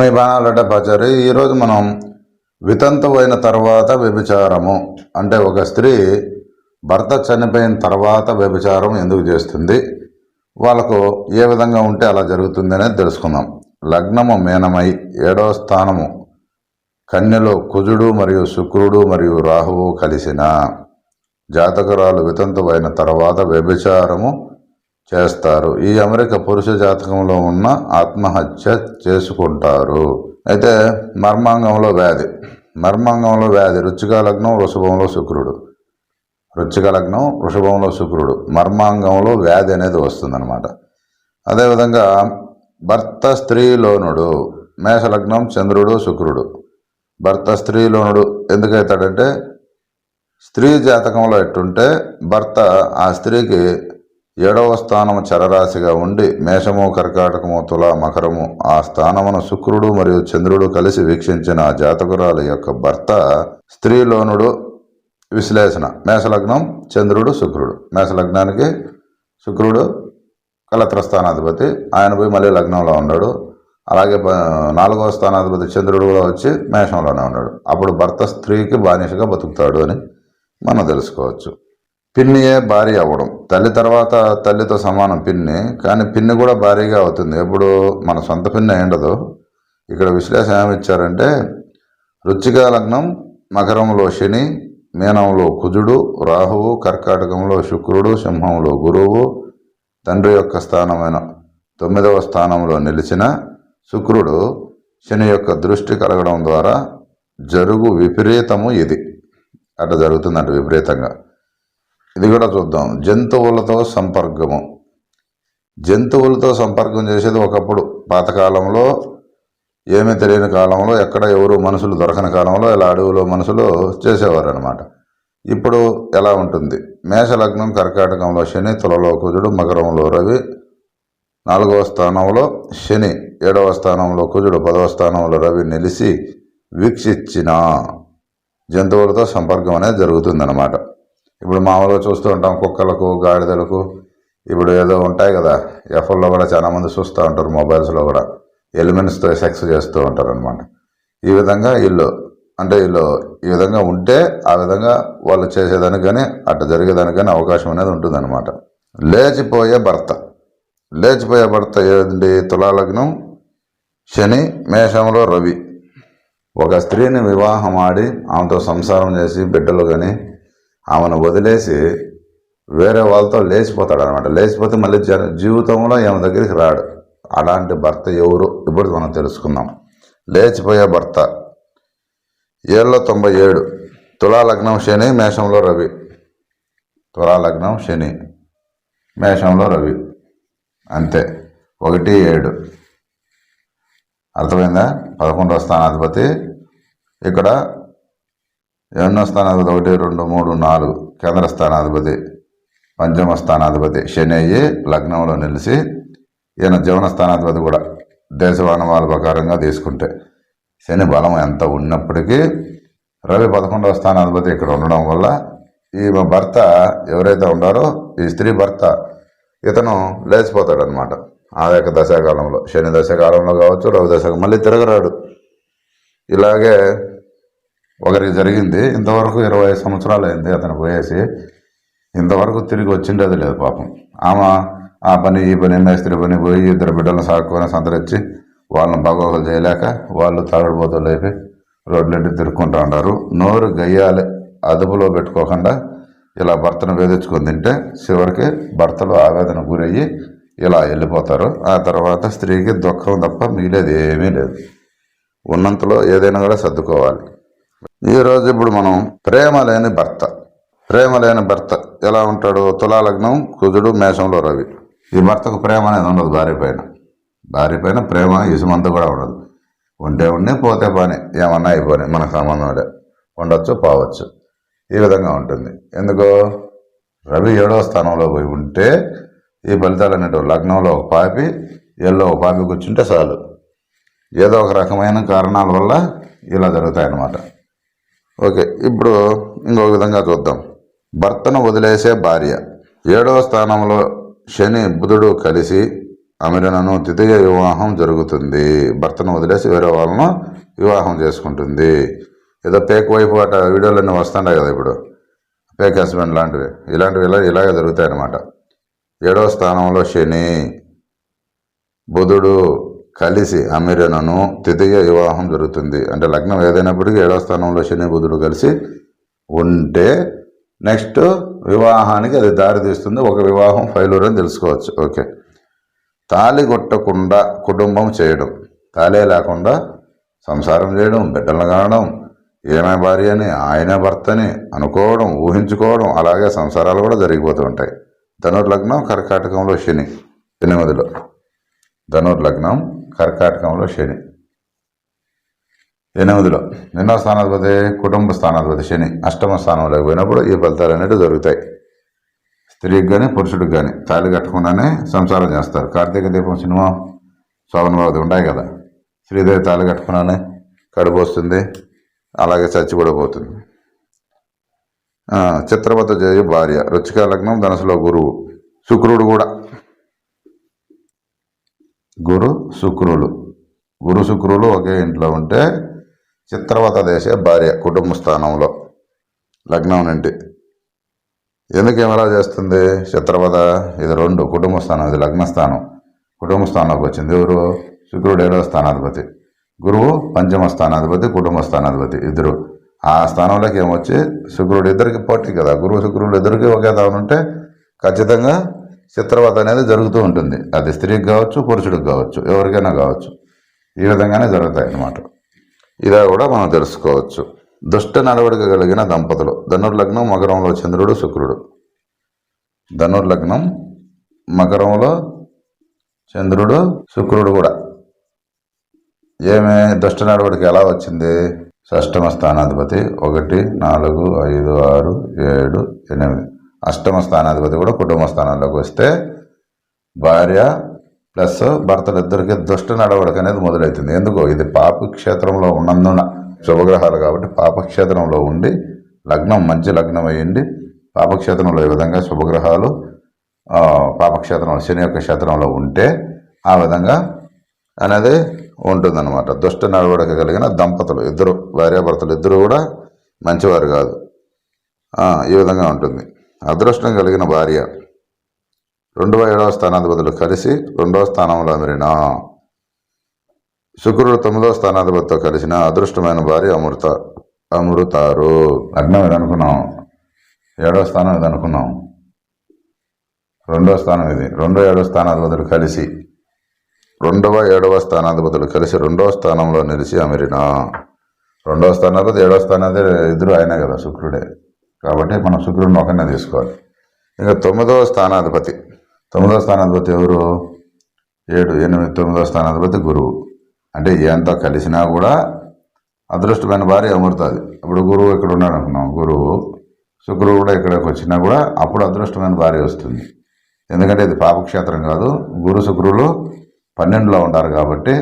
మీ బాణాలడ్డ పాచారి. ఈరోజు మనం వితంతువైన తర్వాత వ్యభిచారము. అంటే ఒక స్త్రీ భర్త చనిపోయిన తర్వాత వ్యభిచారం ఎందుకు చేస్తుంది? వాళ్ళకు ఏ విధంగా ఉంటే అలా జరుగుతుంది అనేది తెలుసుకుందాం. లగ్నము మేనమై ఏడవ స్థానము. కన్యలో కుజుడు మరియు శుక్రుడు మరియు రాహువు కలిసిన జాతకురాలు వితంతువైన తర్వాత వ్యభిచారము చేస్తారు. ఈ అమెరిక పురుష జాతకంలో ఉన్న ఆత్మహత్య చేసుకుంటారు. అయితే మర్మాంగంలో వ్యాధి. మర్మాంగంలో వ్యాధి. రుచిక లగ్నం వృషభంలో శుక్రుడు. రుచిక లగ్నం వృషభంలో శుక్రుడు. మర్మాంగంలో వ్యాధి అనేది వస్తుందన్నమాట. అదేవిధంగా భర్త స్త్రీలోనుడు మేషలగ్నం చంద్రుడు శుక్రుడు. భర్త స్త్రీలోనుడు ఎందుకైతాడంటే స్త్రీ జాతకంలో ఎట్టుంటే భర్త ఆ స్త్రీకి ఏడవ స్థానము చరరాశిగా ఉండి మేషము కర్కాటకము తుల మకరము ఆ స్థానమును శుక్రుడు మరియు చంద్రుడు కలిసి వీక్షించిన జాతకురాలు యొక్క భర్త స్త్రీలోనుడు విశ్లేషణ. మేషలగ్నం చంద్రుడు శుక్రుడు. మేషలగ్నానికి శుక్రుడు కలత్ర స్థానాధిపతి. ఆయన పోయి మళ్ళీ లగ్నంలో ఉన్నాడు. అలాగే నాలుగవ స్థానాధిపతి చంద్రుడు కూడా వచ్చి మేషంలోనే ఉన్నాడు. అప్పుడు భర్త స్త్రీకి బానిసగా బతుకుతాడు అని మనం తెలుసుకోవచ్చు. పిన్నియే భార్య అవ్వడం. తల్లి తర్వాత తల్లితో సమానం పిన్ని కానీ పిన్ని కూడా భారీగా అవుతుంది. ఎప్పుడు మన సొంత పిన్ని ఉండదు. ఇక్కడ విశ్లేషణ ఏమిచ్చారంటే రుచిక లగ్నం మకరంలో శని మీనంలో కుజుడు రాహువు కర్కాటకంలో శుక్రుడు సింహంలో గురువు తండ్రి యొక్క స్థానమైన తొమ్మిదవ స్థానంలో నిలిచిన శుక్రుడు శని యొక్క దృష్టి కలగడం ద్వారా జరుగు విపరీతము ఇది. అట్లా జరుగుతుందంట విపరీతంగా. ఇది కూడా చూద్దాం. జంతువులతో సంపర్కము. జంతువులతో సంపర్కం చేసేది ఒకప్పుడు పాతకాలంలో ఏమీ తెలియని కాలంలో ఎక్కడ ఎవరు మనుషులు దొరకని కాలంలో ఇలా అడవిలో మనుషులు చేసేవారు అనమాట ఇప్పుడు ఎలా ఉంటుంది? మేషలగ్నం కర్కాటకంలో శని తులలో కుజుడు మకరంలో రవి నాలుగవ స్థానంలో శని ఏడవ స్థానంలో కుజుడు పదవ స్థానంలో రవి నిలిచి వీక్షించిన. జంతువులతో సంపర్కం అనేది జరుగుతుందన్నమాట. ఇప్పుడు మామూలుగా చూస్తూ ఉంటాం కుక్కలకు గాడిదలకు. ఇప్పుడు ఏదో ఉంటాయి కదా ఎఫ్ఎల్లో కూడా చాలామంది చూస్తూ ఉంటారు మొబైల్స్లో కూడా. ఎలిమెంట్స్తో సెక్స్ చేస్తూ ఉంటారు అనమాట ఈ విధంగా వీళ్ళు అంటే వీళ్ళు ఈ విధంగా ఉంటే ఆ విధంగా వాళ్ళు చేసేదానికి కానీ అట్లా జరిగేదానికి కానీ అవకాశం అనేది ఉంటుందన్నమాట. లేచిపోయే భర్త. లేచిపోయే భర్త ఏంటి? తులాలగ్నం శని మేషంలో రవి. ఒక స్త్రీని వివాహం ఆడి ఆమెతో సంసారం చేసి బిడ్డలు కానీ ఆమెను వదిలేసి వేరే వాళ్ళతో లేచిపోతాడు అనమాట లేచిపోతే మళ్ళీ జన జీవితంలో ఆమె దగ్గరికి రాడు. అలాంటి భర్త ఎవరు? ఇప్పుడు మనం తెలుసుకుందాం. లేచిపోయే భర్త. ఏళ్ళ తొంభై ఏడు. తులాలగ్నం శని మేషంలో రవి. తులాలగ్నం శని మేషంలో రవి. అంతే. ఒకటి ఏడు. అర్థమైందా? పదకొండవ స్థానాధిపతి. ఇక్కడ ఎన్నో స్థానాధిపతి ఒకటి రెండు మూడు నాలుగు. కేంద్ర స్థానాధిపతి పంచమ స్థానాధిపతి శని అయ్యి లగ్నంలో నిలిచి ఈయన జీవన స్థానాధిపతి కూడా దేశవానవాల ప్రకారంగా తీసుకుంటే శని బలం ఎంత ఉన్నప్పటికీ రవి పదకొండవ స్థానాధిపతి ఇక్కడ ఉండడం వల్ల ఈమె భర్త ఎవరైతే ఉన్నారో ఈ స్త్రీ భర్త ఇతను లేచిపోతాడు అనమాట ఆ యొక్క దశాకాలంలో శని దశకాలంలో కావచ్చు రవి దశ మళ్ళీ తిరగరాడు. ఇలాగే ఒకరికి జరిగింది ఇంతవరకు ఇరవై సంవత్సరాలు అయింది అతను పోయేసి. ఇంతవరకు తిరిగి వచ్చిండేది లేదు పాపం. ఆమె ఆ పని ఈ పని మేస్త్రి పని పోయి ఇద్దరు బిడ్డలను సాక్కుని సంతరించి వాళ్ళని బాగోగులు చేయలేక వాళ్ళు తాగడిపోతూ లేపి రోడ్లెట్టి తిరుక్కుంటూ ఉంటారు నోరు గయ్యాలి అదుపులో పెట్టుకోకుండా ఇలా భర్తను వేధించుకొని తింటే చివరికి భర్తలు ఆవేదన గురయ్యి ఇలా వెళ్ళిపోతారు. ఆ తర్వాత స్త్రీకి దుఃఖం తప్ప మిగిలేది ఏమీ లేదు. ఉన్నంతలో ఏదైనా కూడా సర్దుకోవాలి. ఈరోజు ఇప్పుడు మనం ప్రేమ లేని భర్త. ప్రేమ లేని భర్త ఎలా ఉంటాడు? తులాలగ్నం కుజుడు మేషంలో రవి. ఈ భర్తకు ప్రేమ అనేది ఉండదు భార్య పైన. భార్య పైన ప్రేమ ఇసుమంతా కూడా ఉండదు. ఉంటే ఉండి పోతే పని. ఏమన్నా అయిపోయి మనకు సంబంధం లే ఉండొచ్చు పోవచ్చు. ఈ విధంగా ఉంటుంది. ఎందుకో? రవి ఏడవ స్థానంలో పోయి ఉంటే ఈ ఫలితాలు అనేటివి లగ్నంలో ఒక పాపి ఎల్లో ఒక పాపి కూర్చుంటే చాలు. ఏదో ఒక రకమైన కారణాల వల్ల ఇలా జరుగుతాయి అన్నమాట ఓకే ఇప్పుడు ఇంకొక విధంగా చూద్దాం. భర్తను వదిలేసే భార్య. ఏడవ స్థానంలో శని బుధుడు కలిసి అమిరనను ద్వితీయ వివాహం జరుగుతుంది. భర్తను వదిలేసి వేరే వాళ్ళను వివాహం చేసుకుంటుంది. ఏదో పేక్ వైపు అట వీడియోలన్నీ వస్తుంటాయి కదా ఇప్పుడు. పేక్ హస్బెండ్ లాంటివి. ఇలాంటివి ఇలా ఇలాగే జరుగుతాయి అన్నమాట ఏడవ స్థానంలో శని బుధుడు కలిసి అమిరనను తృతీయ వివాహం జరుగుతుంది. అంటే లగ్నం ఏదైనప్పటికీ ఏడవ స్థానంలో శని బుధుడు కలిసి ఉంటే నెక్స్ట్ వివాహానికి అది దారి తీస్తుంది. ఒక వివాహం ఫైలూర్ అని తెలుసుకోవచ్చు. ఓకే. తాళి కొట్టకుండా కుటుంబం చేయడం. తాలే లేకుండా సంసారం చేయడం బిడ్డలను కనడం ఈమె భార్య అని ఆయన భర్తని అనుకోవడం ఊహించుకోవడం అలాగే సంసారాలు కూడా జరిగిపోతూ ఉంటాయి. ధనుర్లగ్నం కర్కాటకంలో శని ఎనిమిదిలో. ధనుర్లగ్నం కర్కాటకంలో శని. ఎనిమిదిలో ఎన్నో స్థానాధిపతి కుటుంబ స్థానాధిపతి శని అష్టమ స్థానంలోకి పోయినప్పుడు ఈ ఫలితాలు అనేవి జరుగుతాయి స్త్రీకి కానీ పురుషుడికి కానీ తాళి కట్టకుండానే సంసారం చేస్తారు. కార్తీక దీపం సినిమా శోభనభావతి ఉంటాయి కదా శ్రీదేవి తాళి కట్టుకున్నానే కడుపు వస్తుంది అలాగే చచ్చి కూడా పోతుంది. ఆ, జయ భార్య రుచిక లగ్నం ధనసులో గురువు శుక్రుడు కూడా గురు శుక్రులు. గురు శుక్రులు ఒకే ఇంట్లో ఉంటే చిత్రవత దేశ భార్య కుటుంబ స్థానంలో. లగ్నం నుండి. ఎందుకు ఏమలా చేస్తుంది? చిత్రవద ఇది రెండు కుటుంబ స్థానం ఇది లగ్న స్థానం. కుటుంబ స్థానంలోకి వచ్చింది ఎవరు? శుక్రుడు ఏడవ స్థానాధిపతి. గురువు పంచమ స్థానాధిపతి కుటుంబ స్థానాధిపతి ఇద్దరు. ఆ స్థానంలోకి ఏమొచ్చి? శుక్రుడు ఇద్దరికి పోటీ కదా. గురువు శుక్రుడు ఇద్దరికి ఒకే తాను ఖచ్చితంగా చిత్రవత అనేది జరుగుతూ ఉంటుంది. అది స్త్రీకి కావచ్చు పురుషుడికి కావచ్చు ఎవరికైనా కావచ్చు. ఈ విధంగానే జరుగుతాయి అన్నమాట ఇలా కూడా మనం తెలుసుకోవచ్చు. దుష్ట నడవడిక కలిగిన దంపతులు. ధనుర్లగ్నం మకరంలో చంద్రుడు శుక్రుడు. ధనుర్లగ్నం మకరంలో చంద్రుడు శుక్రుడు కూడా. ఏమే? దుష్ట నడవడికి ఎలా వచ్చింది? షష్టమ స్థానాధిపతి ఒకటి నాలుగు ఐదు ఆరు ఏడు ఎనిమిది. అష్టమ స్థానాధిపతి కూడా కుటుంబ స్థానంలోకి వస్తే భార్య ప్లస్ భర్తలు ఇద్దరికి దుష్ట నడవడిక అనేది మొదలవుతుంది. ఎందుకో ఇది పాపక్షేత్రంలో ఉన్నందున శుభగ్రహాలు కాబట్టి పాపక్షేత్రంలో ఉండి లగ్నం మంచి లగ్నం అయ్యింది. పాపక్షేత్రంలో ఈ విధంగా శుభగ్రహాలు పాపక్షేత్రంలో శని యొక్క క్షేత్రంలో ఉంటే ఆ విధంగా అనేది ఉంటుందన్నమాట. దుష్ట నడవడిక కలిగిన దంపతులు ఇద్దరు భార్యాభర్తలు ఇద్దరు కూడా మంచివారు కాదు. ఈ విధంగా ఉంటుంది. అదృష్టం కలిగిన భార్య. రెండవ ఏడవ స్థానాధిపతులు కలిసి రెండవ స్థానంలో అమరిన. శుక్రుడు తొమ్మిదవ స్థానాధిపతితో కలిసిన అదృష్టమైన భార్య అమృత అమృతారు. లగ్నం ఇది అనుకున్నాం. ఏడవ స్థానం ఇది అనుకున్నాం. రెండవ స్థానం ఇది. రెండో ఏడవ స్థానాధిపతులు కలిసి రెండవ ఏడవ స్థానాధిపతులు కలిసి రెండవ స్థానంలో నిలిచి అమరిన. రెండవ స్థానాధిపతి ఏడవ స్థానాధిపతి ఇద్దరు ఆయన కదా శుక్రుడే. కాబట్టి మనం శుక్రుడిని ఒకనే తీసుకోవాలి. ఇంకా తొమ్మిదవ స్థానాధిపతి. తొమ్మిదవ స్థానాధిపతి ఎవరు? ఏడు ఎనిమిది తొమ్మిదవ స్థానాధిపతి గురువు. అంటే ఎంత కలిసినా కూడా అదృష్టమైన భార్య అమరుతుంది అప్పుడు గురువు ఇక్కడ ఉన్నాడు అనుకున్నాం. గురువు శుక్రుడు కూడా ఇక్కడికి వచ్చినా కూడా అప్పుడు అదృష్టమైన భార్య వస్తుంది. ఎందుకంటే ఇది పాపక్షేత్రం కాదు. గురు శుక్రులు పన్నెండులో ఉంటారు కాబట్టి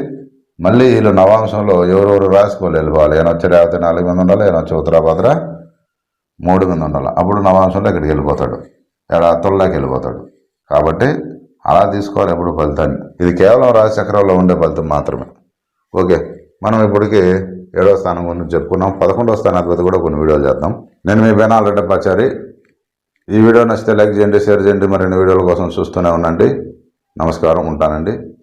మళ్ళీ వీళ్ళు నవాంశంలో ఎవరెవరు రాసుకోలేదు వాళ్ళు. ఈయన రేవతి నాలుగు మంది ఉండాలి ఈయన ఉత్తరాభద్ర మూడు మంది ఉండాలి. అప్పుడు నవాంశంలో ఇక్కడికి వెళ్ళిపోతాడు. ఏడ తొల్లాకి వెళ్ళిపోతాడు. కాబట్టి అలా తీసుకోవాలి ఎప్పుడు ఫలితాన్ని. ఇది కేవలం రాజచక్రంలో ఉండే ఫలితం మాత్రమే. ఓకే. మనం ఇప్పటికి ఏడవ స్థానం గురించి చెప్పుకున్నాం. పదకొండవ స్థానాధిపతి కూడా కొన్ని వీడియోలు చేద్దాం. నేను మీ బెనాల్ రెడ్డప్పాచారి ఈ వీడియో నచ్చితే లైక్ చేయండి షేర్ చేయండి. మరిన్ని వీడియోల కోసం చూస్తూనే ఉండండి. నమస్కారం. ఉంటానండి.